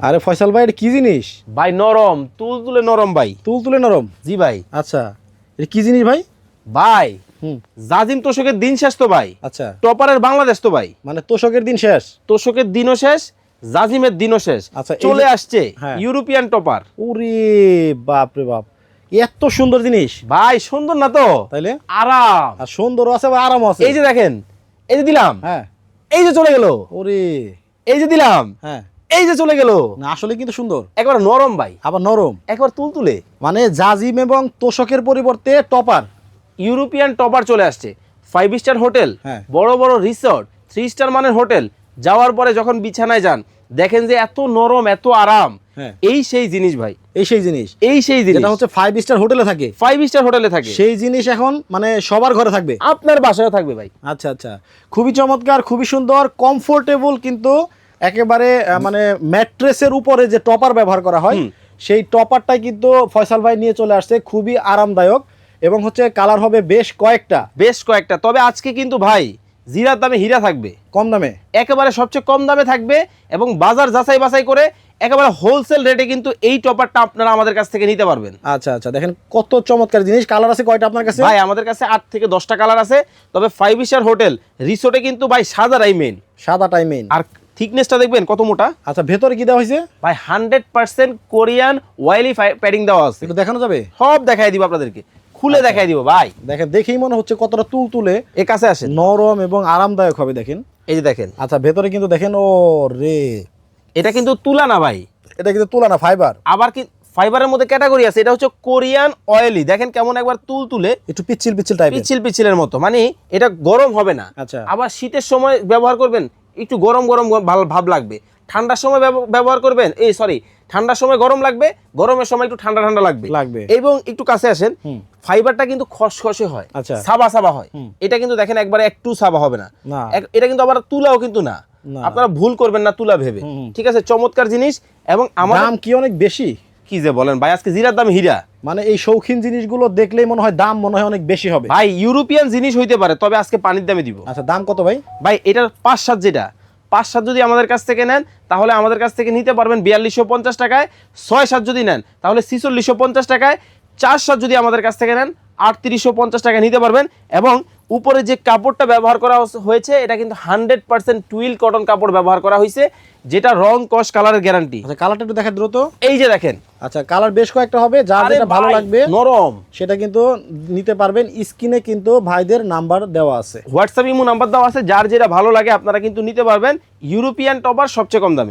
আরে ফয়সাল ভাই এটা কি জিনিস? ভাই নরম। তুল তুলে নরম ভাই। তুল তুলে নরম? জি ভাই। আচ্ছা এটা কি জিনিস ভাই? ভাই হুম। জাজিম তোষকের দিন শেষ তো ভাই। আচ্ছা। টপারের বাংলাদেশ তো ভাই। মানে তোষকের দিন শেষ? তোষকের দিনও শেষ জাজিমের দিনও শেষ। আচ্ছা, চলে আসছে হ্যাঁ। European topper. ওরে বাপ রে বাপ এত সুন্দর জিনিস। ভাই সুন্দর না তো? তাইলে? আরাম। আর সুন্দর আছে বা আরাম আছে। এই যে দেখেন এই যে দিলাম। হ্যাঁ। এই যে চলে গেল। ওরে। এই যে দিলাম। হ্যাঁ। এই যে চলে গেল। না আসলে কিন্তু সুন্দর। একবার নরম ভাই। আবার নরম। একবার তুল তুলে মানে জাজিম এবং তোষকের পরিবর্তে টপার। ইউরোপিয়ান টপার চলে আসছে। ফাইভ স্টার হোটেল হ্যাঁ। বড় বড় রিসর্ট থ্রি স্টার মানের হোটেল। যাওয়ার পরে যখন বিছানায় যান দেখেন যে এত নরম এত আরাম। হ্যাঁ। এই সেই জিনিস ভাই। এই সেই জিনিস। এই সেই জিনিস। যেটা হচ্ছে ফাইভ স্টার হোটেলে থাকে। ফাইভ স্টার হোটেলে থাকে। সেই জিনিস এখন মানে সবার ঘরে থাকবে। আপনার বাসায়ও থাকবে ভাই। আচ্ছা আচ্ছা। খুবই চমৎকার খুবই সুন্দর কমফোর্টেবল কিন্তু একেবারে মানে ম্যাট্রেসের উপরে যে টপার ব্যবহার করা হয় সেই টপারটাই কিন্তু ফয়সাল ভাই নিয়ে চলে আসছে খুবই আরামদায়ক এবং হচ্ছে কালার হবে বেশ কয়েকটা। বেশ কয়েকটা। তবে আজকে কিন্তু ভাই জিরার দামে হীরা থাকবে। কম দামে। একেবারে সবচেয়ে কম দামে থাকবে এবং বাজার যাচাই বাছাই করে একেবারে হোলসেল রেটে কিন্তু এই টপারটা আপনারা আমাদের কাছ থেকে নিতে পারবেন। আচ্ছা আচ্ছা দেখেন কত চমৎকার জিনিস। কালার আছে কয়টা আপনার কাছে? ভাই আমাদের কাছে আট থেকে দশটা কালার আছে তবে ফাইভ স্টার হোটেল রিসোর্টে কিন্তু ভাই সাদারাই মেন সাদা টাইমেন আর থিকনেসটা দেখবেন কত মোটা? আচ্ছা ভেতরে কি দেওয়া হয়েছে? ভাই হান্ড্রেড পার্সেন্ট কোরিয়ান ওয়াইলি প্যাডিং দেওয়া আছে। একটু দেখানো যাবে? সব দেখাই দিব আপনাদেরকে। খুলে দেখাই দিব ভাই। দেখেন দেখেই মনে হচ্ছে কতটা তুল তুলে এ কাছে আসে নরম এবং আরামদায়ক হবে দেখেন। এই যে দেখেন। আচ্ছা ভেতরে কিন্তু দেখেন ও রে। এটা কিন্তু তুলা না ভাই। এটা কিন্তু তুলা না ফাইবার আবার কি ফাইবারের মধ্যে ক্যাটাগরি আছে এটা হচ্ছে কোরিয়ান অয়েলি দেখেন কেমন একবার তুল তুলে একটু পিচ্ছিল পিচ্ছিল টাইপের পিচ্ছিল পিচ্ছিলের মতো। মানে এটা গরম হবে না। আচ্ছা। আবার শীতের সময় ব্যবহার করবেন একটু গরম গরম ভালো ভাব লাগবে। ঠান্ডার সময় ব্যবহার করবেন এই সরি ঠান্ডার সময় গরম লাগবে গরমের সময় একটু ঠান্ডা ঠান্ডা লাগবে। লাগবে। এবং একটু কাছে আসেন ফাইবারটা কিন্তু খসখসে হয় আচ্ছা। সাবা সাবা হয়। এটা কিন্তু দেখেন একবারে একটু সাবা হবে না। এটা কিন্তু আবার তুলাও কিন্তু না। আপনারা ভুল করবেন না তুলা ভেবে। ঠিক আছে? চমৎকার জিনিস এবং আমার দাম কি অনেক বেশি? কি যে বলেন ভাই আজকে জিরার দাম হীরা। মানে এই শৌখিন জিনিসগুলো দেখলেই মনে হয় দাম মনে হয় অনেক বেশি হবে। ভাই ইউরোপিয়ান জিনিস হইতে পারে তবে আজকে পানির দামে দিব। আচ্ছা দাম কত ভাই? ভাই এটার পাঁচ সাত যেটা। পাঁচ সাত যদি আমাদের কাছ থেকে নেন তাহলে আমাদের কাছ থেকে নিতে পারবেন বিয়াল্লিশশো পঞ্চাশ টাকায় ছয় সাত যদি নেন তাহলে ছিচল্লিশশো পঞ্চাশ টাকায় চার সাত যদি আমাদের কাছ থেকে নেন আটত্রিশশো পঞ্চাশ টাকায় নিতে পারবেন এবং উপরে যে কাপড়টা ব্যবহার করা হয়েছে এটা কিন্তু হান্ড্রেড পার্সেন্ট টুইল কটন কাপড় ব্যবহার করা হয়েছে যেটা রং কস কালারের গ্যারান্টি আচ্ছা কালারটা একটু দেখা দ্রুত। এই যে দেখেন। আচ্ছা কালার বেশ কয়েকটা হবে যার যেটা ভালো লাগবে নরম। সেটা কিন্তু নিতে পারবেন। স্ক্রিনে কিন্তু ভাইদের নাম্বার দেওয়া আছে। হোয়াটসঅ্যাপ ইমো নাম্বার দেওয়া আছে যার যেটা ভালো লাগে আপনারা কিন্তু নিতে পারবেন। ইউরোপিয়ান টপার সবচেয়ে কম দামে।